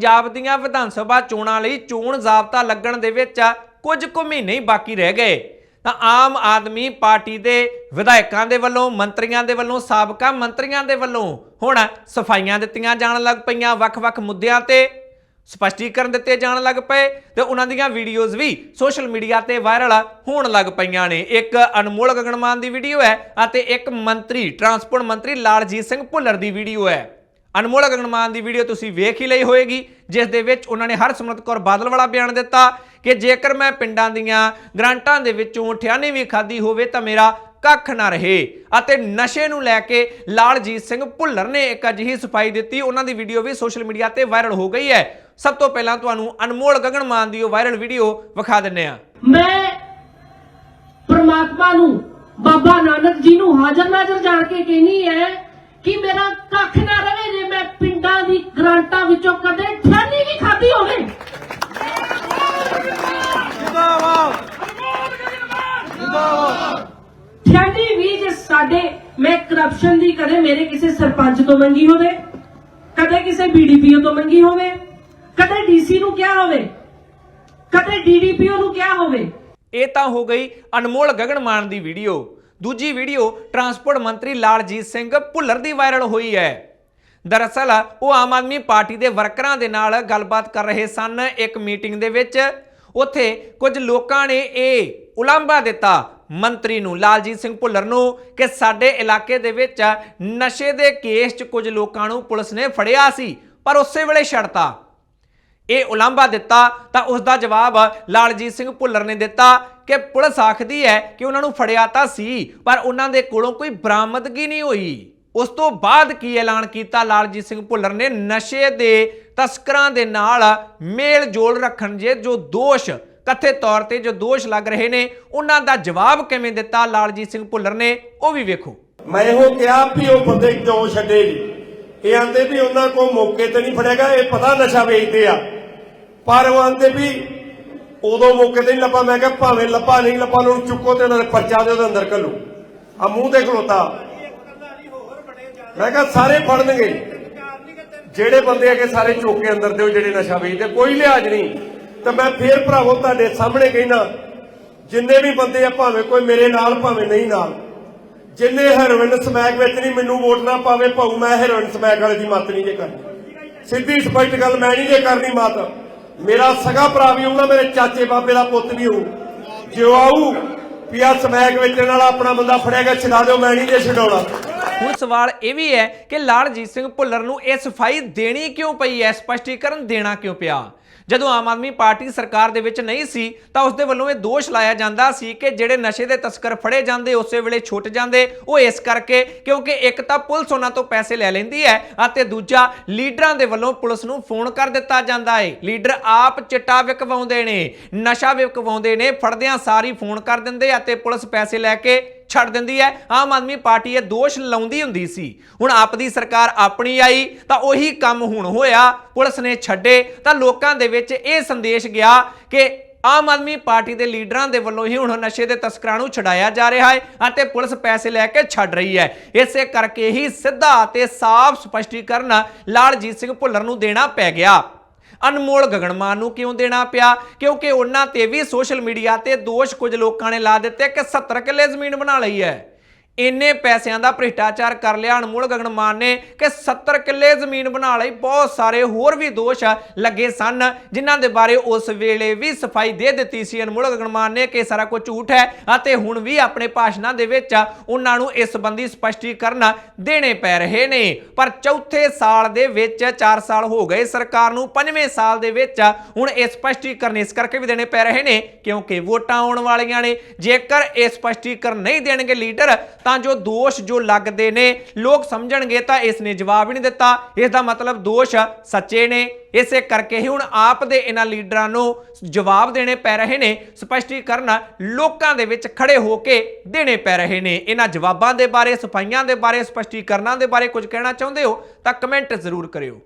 ਪੰਜਾਬ ਦੀਆਂ ਵਿਧਾਨ ਸਭਾ ਚੋਣਾਂ ਲਈ ਚੋਣ ਜ਼ਾਬਤਾ ਲੱਗਣ ਦੇ ਵਿੱਚ ਕੁਝ ਕੁ ਮਹੀਨੇ ਹੀ ਬਾਕੀ ਰਹਿ ਗਏ। ਤਾਂ ਆਮ ਆਦਮੀ ਪਾਰਟੀ ਦੇ ਵਿਧਾਇਕਾਂ ਦੇ ਵੱਲੋਂ, ਮੰਤਰੀਆਂ ਦੇ ਵੱਲੋਂ, ਸਾਬਕਾ ਮੰਤਰੀਆਂ ਦੇ ਵੱਲੋਂ ਹੁਣ ਸਫਾਈਆਂ ਦਿੱਤੀਆਂ ਜਾਣ ਲੱਗ ਪਈਆਂ। ਵੱਖ-ਵੱਖ ਮੁੱਦਿਆਂ ਤੇ ਸਪਸ਼ਟੀਕਰਨ ਦਿੱਤੇ ਜਾਣ ਲੱਗ ਪਏ ਤੇ ਉਹਨਾਂ ਦੀਆਂ ਵੀਡੀਓਜ਼ ਵੀ ਸੋਸ਼ਲ ਮੀਡੀਆ ਤੇ ਵਾਇਰਲ ਹੋਣ ਲੱਗ ਪਈਆਂ ਨੇ। ਇੱਕ ਅਨਮੋਲ ਗਗਨਮਾਨ ਦੀ ਵੀਡੀਓ ਹੈ ਅਤੇ ਇੱਕ ਮੰਤਰੀ, ਟਰਾਂਸਪੋਰਟ ਮੰਤਰੀ ਲਾਲਜੀਤ ਸਿੰਘ ਭੁੱਲਰ ਦੀ ਵੀਡੀਓ ਹੈ। ਅਨਮੋਲ ਗਗਨਮਾਨ ਦੀ ਵੀਡੀਓ ਤੁਸੀਂ ਵੇਖ ਹੀ ਲਈ ਹੋਏਗੀ, ਜਿਸ ਦੇ ਵਿੱਚ ਉਹਨਾਂ ਨੇ ਹਰਸਿਮਰਤ ਕੌਰ ਬਾਦਲ ਵਾਲਾ ਬਿਆਨ ਦਿੱਤਾ ਕਿ ਜੇਕਰ ਮੈਂ ਪਿੰਡਾਂ ਦੀਆਂ ਗ੍ਰਾਂਟਾਂ ਦੇ ਵਿੱਚੋਂ ਠਿਆਨੀ ਵੀ ਖਾਦੀ ਹੋਵੇ ਤਾਂ ਮੇਰਾ ਕੱਖ ਨਾ ਰਹੇ। ਅਤੇ ਨਸ਼ੇ ਨੂੰ ਲੈ ਕੇ ਲਾਲਜੀਤ ਸਿੰਘ ਭੁੱਲਰ ਨੇ ਇੱਕ ਅਜਿਹੀ ਸਫ਼ਾਈ ਦਿੱਤੀ, ਉਹਨਾਂ ਦੀ ਵੀਡੀਓ ਵੀ ਸੋਸ਼ਲ ਮੀਡੀਆ ਤੇ ਵਾਇਰਲ ਹੋ ਗਈ ਹੈ। ਸਭ ਤੋਂ ਪਹਿਲਾਂ ਤੁਹਾਨੂੰ ਅਨਮੋਲ ਗਗਨਮਾਨ ਦੀ ਉਹ ਵਾਇਰਲ ਵੀਡੀਓ ਵਿਖਾ ਦਿੰਨੇ ਆ ਮੈਂ ਪ੍ਰਮਾਤਮਾ ਨੂੰ, ਬਾਬਾ ਨਾਨਕ ਜੀ ਨੂੰ ਹਾਜ਼ਰ ਨਾਜ਼ਰ ਜਾਣ ਕੇ ਕਹਿਣੀ ਹੈ ਕਿ ਮੇਰਾ ਕੱਖ ਨਾ ਰਹੇ। ਪਿੰਡਾਂ ਦੀ ਗ੍ਰਾਂਟਾਂ ਵਿੱਚੋਂ ਕਦੇ ਠਾਨੀ ਵੀ ਖਾਦੀ ਹੋਵੇ। ਠਾਨੀ ਵੀ ਜੇ ਸਾਡੇ ਮੈਂ ਕਰਪਸ਼ਨ ਦੀ ਕਦੇ ਮੇਰੇ ਕਿਸੇ ਸਰਪੰਚ ਤੋਂ ਮੰਗੀ ਹੋਵੇ ਕਦੇ ਕਿਸੇ ਬੀਡੀਪੀਓ ਤੋਂ ਮੰਗੀ ਹੋਵੇ ਕਦੇ ਡੀਸੀ ਨੂੰ ਕਿਹਾ ਹੋਵੇ ਕਦੇ ਡੀਡੀਪੀਓ ਨੂੰ ਕਿਹਾ ਹੋਵੇ। ਇਹ ਤਾਂ ਹੋ ਗਈ ਅਨਮੋਲ ਗਗਨਮਾਨ ਦੀ ਵੀਡੀਓ। ਦੂਜੀ ਵੀਡੀਓ ਟਰਾਂਸਪੋਰਟ ਮੰਤਰੀ ਲਾਲਜੀਤ ਸਿੰਘ ਭੁੱਲਰ ਦੀ ਵਾਇਰਲ ਹੋਈ ਹੈ। ਦਰਅਸਲ, ਉਹ ਆਮ ਆਦਮੀ ਪਾਰਟੀ ਦੇ ਵਰਕਰਾਂ ਦੇ ਨਾਲ ਗੱਲਬਾਤ ਕਰ ਰਹੇ ਸਨ ਇੱਕ ਮੀਟਿੰਗ ਦੇ ਵਿੱਚ। ਉੱਥੇ ਕੁਝ ਲੋਕਾਂ ਨੇ ਇਹ ਉਲਾਂਭਾ ਦਿੱਤਾ। ਮੰਤਰੀ ਨੂੰ, ਲਾਲਜੀਤ ਸਿੰਘ ਭੁੱਲਰ ਨੂੰ ਕਿ ਸਾਡੇ ਇਲਾਕੇ ਦੇ ਵਿੱਚ ਨਸ਼ੇ ਦੇ ਕੇਸ 'ਚ ਕੁਝ ਲੋਕਾਂ ਨੂੰ ਪੁਲਿਸ ਨੇ ਫੜਿਆ ਸੀ, ਪਰ ਉਸੇ ਵੇਲੇ ਛੱਡਤਾ। ਇਹ ਉਲਾਂਭਾ ਦਿੱਤਾ ਤਾਂ ਉਸ ਦਾ ਜਵਾਬ ਲਾਲਜੀਤ ਸਿੰਘ ਭੁੱਲਰ ਨੇ ਦਿੱਤਾ ਕਿ ਪੁਲਿਸ ਆਖਦੀ ਹੈ ਕਿ ਉਹਨਾਂ ਨੂੰ ਫੜਿਆ ਤਾਂ ਸੀ, ਪਰ ਉਹਨਾਂ ਦੇ ਕੋਲੋਂ ਕੋਈ ਬਰਾਮਦਗੀ ਨਹੀਂ ਹੋਈ। ਉਸ ਤੋਂ ਬਾਅਦ ਕੀ ਐਲਾਨ ਕੀਤਾ? ਲਾਲਜੀਤ ਸਿੰਘ ਭੁੱਲਰ ਨੇ ਨਸ਼ੇ ਦੇ ਤਸਕਰਾਂ ਦੇ ਨਾਲ ਮੇਲ ਜੋਲ ਰੱਖਣ ਜੇ ਜੋ ਦੋਸ਼ ਕਥੇ ਤੌਰ ਤੇ ਜੋ ਦੋਸ਼ ਲੱਗ ਰਹੇ ਨੇ, ਉਹਨਾਂ ਦਾ ਜਵਾਬ ਕਿਵੇਂ ਦਿੱਤਾ? ਲਾਲਜੀਤ ਸਿੰਘ ਭੁੱਲਰ ਨੇ, ਉਹ ਵੀ ਵੇਖੋ। ਮੈਂ ਇਹੋ ਕਿਹਾ ਵੀ ਉਹ ਬੰਦੇ ਕਿਉਂ ਛੱਡੇ ਜੀ? ਇਹ ਆਂਦੇ ਵੀ ਉਹਨਾਂ ਕੋ ਮੌਕੇ ਤੇ ਨਹੀਂ ਫੜੇਗਾ ਇਹ ਪਤਾ ਨਸ਼ਾ ਵੇਚਦੇ ਆ। ਪਰ ਉਹ ਆਂਦੇ ਵੀ ਉਦੋਂ ਮੌਕੇ ਤੇ ਨਹੀਂ ਲੱਭਾ। ਮੈਂ ਕਿਹਾ ਭਾਵੇਂ ਲੱਭਾ, ਨਹੀਂ ਲੱਭਾ, ਉਹਨੂੰ ਚੁੱਕੋ ਤੇ ਉਹਨਾਂ ਨੇ ਪਰਚਾ ਦੇ ਉਹਦੇ ਅੰਦਰ ਘੱਲੋ। ਆ ਮੂੰਹ ਤੇ ਖਲੋਤਾ। ਮੈਂ ਕਿਹਾ ਸਾਰੇ ਫੜਨਗੇ ਜਿਹੜੇ ਬੰਦੇ ਹੈਗੇ ਸਾਰੇ ਚੋਕੇ ਅੰਦਰ ਦਿਓ, ਜਿਹੜੇ ਨਸ਼ਾ ਵੇਚਦੇ, ਕੋਈ ਲਿਹਾਜ਼ ਨਹੀਂ। ਤੇ ਮੈਂ ਫੇਰ ਭਰਾਵੋ ਤੁਹਾਡੇ ਸਾਹਮਣੇ ਕਹਿਣਾ ਜਿੰਨੇ ਵੀ ਬੰਦੇ ਆ, ਭਾਵੇਂ ਕੋਈ ਮੇਰੇ ਨਾਲ, ਭਾਵੇਂ ਨਹੀਂ ਨਾਲ, ਜਿੰਨੇ ਹੈਰੋਇਨ ਸਮੈਕ ਵਿੱਚ ਨਹੀਂ ਮੈਨੂੰ ਵੋਟ ਨਾ ਪਾਵੇ, ਭਾਉ ਮੈਂ ਹੈਰੋਇਨ ਸਮੈਕ ਵਾਲੇ ਦੀ ਮਤ ਨਹੀਂ ਜੇ ਕਰਨੀ। ਸਿੱਧੀ ਸਪਸ਼ਟ ਗੱਲ, ਮੈਂ ਨਹੀਂ ਜੇ ਕਰਨੀ ਮਤ। ਮੇਰਾ ਸਗਾ ਭਰਾ ਵੀ ਹੋਊਗਾ, ਮੇਰੇ ਚਾਚੇ ਬਾਬੇ ਦਾ ਪੁੱਤ ਵੀ ਹੋਊ। ਜਿਉ ਆਊ, ਵੀ ਆ ਸਮੈਕ ਵੇਚਣ ਵਾਲਾ ਆਪਣਾ ਬੰਦਾ ਫੜਿਆ ਗਿਆ, ਛਡਾ ਦਿਓ, ਮੈਂ ਨਹੀਂ ਜੇ ਛਡਾਉਣਾ। ਹੁਣ ਸਵਾਲ ਇਹ ਵੀ ਹੈ ਕਿ ਲਾਲਜੀਤ ਸਿੰਘ ਭੁੱਲਰ ਨੂੰ ਇਹ ਸਫ਼ਾਈ ਦੇਣੀ ਕਿਉਂ ਪਈ ਹੈ? ਸਪਸ਼ਟੀਕਰਨ ਦੇਣਾ ਕਿਉਂ ਪਿਆ? ਜਦੋਂ ਆਮ ਆਦਮੀ ਪਾਰਟੀ ਸਰਕਾਰ ਦੇ ਵਿੱਚ ਨਹੀਂ ਸੀ, ਤਾਂ ਉਸ ਦੇ ਵੱਲੋਂ ਇਹ ਦੋਸ਼ ਲਾਇਆ ਜਾਂਦਾ ਸੀ ਕਿ ਜਿਹੜੇ ਨਸ਼ੇ ਦੇ ਤਸਕਰ ਫੜੇ ਜਾਂਦੇ, ਉਸੇ ਵੇਲੇ ਛੁੱਟ ਜਾਂਦੇ, ਉਹ ਇਸ ਕਰਕੇ ਕਿਉਂਕਿ ਇੱਕ ਤਾਂ ਪੁਲਿਸ ਉਹਨਾਂ ਤੋਂ ਪੈਸੇ ਲੈ ਲੈਂਦੀ ਹੈ ਅਤੇ ਦੂਜਾ ਲੀਡਰਾਂ ਦੇ ਵੱਲੋਂ ਪੁਲਿਸ ਨੂੰ ਫੋਨ ਕਰ ਦਿੱਤਾ ਜਾਂਦਾ ਹੈ। ਲੀਡਰ ਆਪ ਚਿੱਟਾ ਵਿਕਵਾਉਂਦੇ ਨੇ, ਨਸ਼ਾ ਵਿਕਵਾਉਂਦੇ ਨੇ, ਫੜਦਿਆਂ ਸਾਰੀ ਫੋਨ ਕਰ ਦਿੰਦੇ ਅਤੇ ਪੁਲਿਸ ਪੈਸੇ ਲੈ ਕੇ ਛੱਡ ਦਿੰਦੀ ਹੈ। ਆਮ ਆਦਮੀ ਪਾਰਟੀ ਇਹ ਦੋਸ਼ ਲਾਉਂਦੀ ਹੁੰਦੀ ਸੀ। ਹੁਣ ਆਪ ਦੀ ਸਰਕਾਰ ਆਪਣੀ ਆਈ ਤਾਂ ਉਹੀ ਕੰਮ ਹੁਣ ਹੋਇਆ। ਪੁਲਿਸ ਨੇ ਛੱਡੇ ਤਾਂ ਲੋਕਾਂ ਦੇ ਵਿੱਚ ਇਹ ਸੰਦੇਸ਼ ਗਿਆ ਕਿ ਆਮ ਆਦਮੀ ਪਾਰਟੀ ਦੇ ਲੀਡਰਾਂ ਦੇ ਵੱਲੋਂ ਹੀ ਹੁਣ ਨਸ਼ੇ ਦੇ ਤਸਕਰਾਂ ਨੂੰ ਛਡਾਇਆ ਜਾ ਰਿਹਾ ਹੈ ਅਤੇ ਪੁਲਿਸ ਪੈਸੇ ਲੈ ਕੇ ਛੱਡ ਰਹੀ ਹੈ। ਇਸੇ ਕਰਕੇ ਹੀ ਸਿੱਧਾ ਅਤੇ ਸਾਫ਼ ਸਪਸ਼ਟੀਕਰਨ ਲਾਲਜੀਤ ਸਿੰਘ ਭੁੱਲਰ ਨੂੰ ਦੇਣਾ ਪੈ ਗਿਆ। ਅਨਮੋਲ ਗਗਨਮਾਨ ਨੂੰ ਕਿਉਂ ਦੇਣਾ ਪਿਆ? ਕਿਉਂਕਿ ਉਹਨਾਂ ਤੇ ਵੀ ਸੋਸ਼ਲ ਮੀਡੀਆ ਤੇ ਦੋਸ਼ ਕੁਝ ਲੋਕਾਂ ਨੇ ਲਾ ਦਿੱਤੇ ਕਿ 70 ਕਿੱਲੇ ਜ਼ਮੀਨ ਬਣਾ ਲਈ ਹੈ। ਇੰਨੇ ਪੈਸਿਆਂ ਦਾ ਭ੍ਰਿਸ਼ਟਾਚਾਰ ਕਰ ਲਿਆ। ਅਨਮੋਲ ਗਗਨ ਮਾਨ ਨੇ ਕਿ 70 ਕਿੱਲੇ ਜ਼ਮੀਨ ਬਣਾ ਲਈ। ਬਹੁਤ ਸਾਰੇ ਹੋਰ ਵੀ ਦੋਸ਼ ਲੱਗੇ ਸਨ, ਜਿਨ੍ਹਾਂ ਦੇ ਬਾਰੇ ਉਸ ਵੇਲੇ ਵੀ ਸਫ਼ਾਈ ਦੇ ਦਿੱਤੀ ਸੀ। ਅਨਮੋਲ ਗਗਨ ਮਾਨ ਨੇ ਕਿ ਸਾਰਾ ਕੁਝ ਝੂਠ ਹੈ ਅਤੇ ਹੁਣ ਵੀ ਆਪਣੇ ਭਾਸ਼ਣਾਂ ਦੇ ਵਿੱਚ ਉਹਨਾਂ ਨੂੰ ਇਸ ਸੰਬੰਧੀ ਸਪਸ਼ਟੀਕਰਨ ਦੇਣੇ ਪੈ ਰਹੇ ਨੇ। ਪਰ ਚੌਥੇ ਸਾਲ ਦੇ ਵਿੱਚ 4 ਸਾਲ ਹੋ ਗਏ। ਸਰਕਾਰ ਨੂੰ ਪੰਜਵੇਂ ਸਾਲ ਦੇ ਵਿੱਚ ਹੁਣ ਇਹ ਸਪਸ਼ਟੀਕਰਨ ਇਸ ਕਰਕੇ ਵੀ ਦੇਣੇ ਪੈ ਰਹੇ ਨੇ, ਕਿਉਂਕਿ ਵੋਟਾਂ ਆਉਣ ਵਾਲੀਆਂ ਨੇ। ਜੇਕਰ ਇਹ ਸਪਸ਼ਟੀਕਰਨ ਨਹੀਂ ਦੇਣਗੇ ਲੀਡਰ ਤਾਂ ਜੋ ਦੋਸ਼ ਜੋ ਲੱਗਦੇ ਨੇ, ਲੋਕ ਸਮਝਣਗੇ ਤਾਂ ਇਸ ਨੇ ਜਵਾਬ ਹੀ ਨਹੀਂ ਦਿੱਤਾ। ਇਸ ਦਾ ਮਤਲਬ ਦੋਸ਼ ਸੱਚੇ ਨੇ। ਇਸੇ ਕਰਕੇ ਹੀ ਹੁਣ ਆਪ ਦੇ ਇਹਨਾਂ ਲੀਡਰਾਂ ਨੂੰ ਜਵਾਬ ਦੇਣੇ ਪੈ ਰਹੇ ਨੇ। ਸਪਸ਼ਟੀਕਰਨ ਲੋਕਾਂ ਦੇ ਵਿੱਚ ਖੜੇ ਹੋ ਕੇ ਦੇਣੇ ਪੈ ਰਹੇ ਨੇ। ਇਹਨਾਂ ਜਵਾਬਾਂ ਦੇ ਬਾਰੇ, ਸਫਾਈਆਂ ਦੇ ਬਾਰੇ, ਸਪਸ਼ਟੀਕਰਨਾਂ ਦੇ ਬਾਰੇ ਕੁਝ ਕਹਿਣਾ ਚਾਹੁੰਦੇ ਹੋ ਤਾਂ ਕਮੈਂਟ ਜ਼ਰੂਰ ਕਰਿਓ।